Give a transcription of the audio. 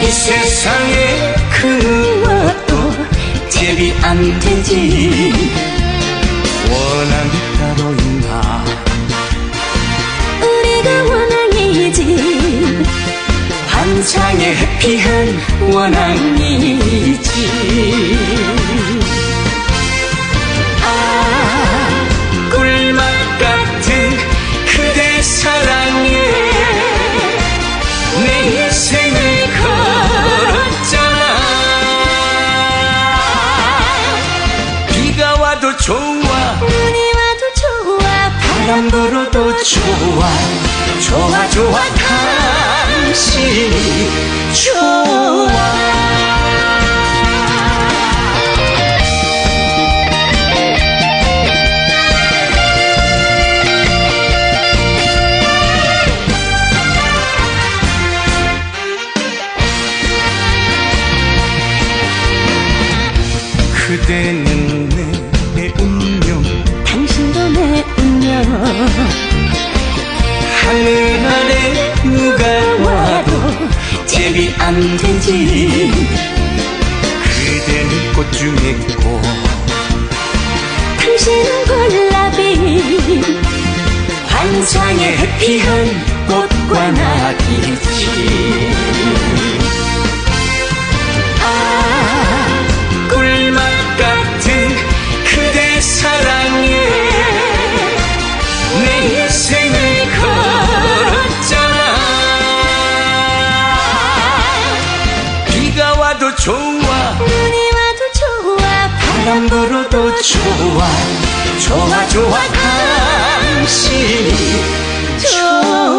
이 세상에 그것도 제비 안 되지. 원한 따로 있나? 우리가 원앙이지. 한창의 해피한 원앙이지. 좋아. 눈이 와도 좋아 바람 불어도 좋아 좋아 좋아. 당신이 좋아. 그대는 하늘 아래 누가 와도 제비 안 되지. 그대는 꽃 중에 꽃. 당신은 골라비. 환상의 해피한 꽃과 낙이 좋아. 눈이 와도 좋아 바람 불어도 좋아 좋아. 좋아 당신이 좋아.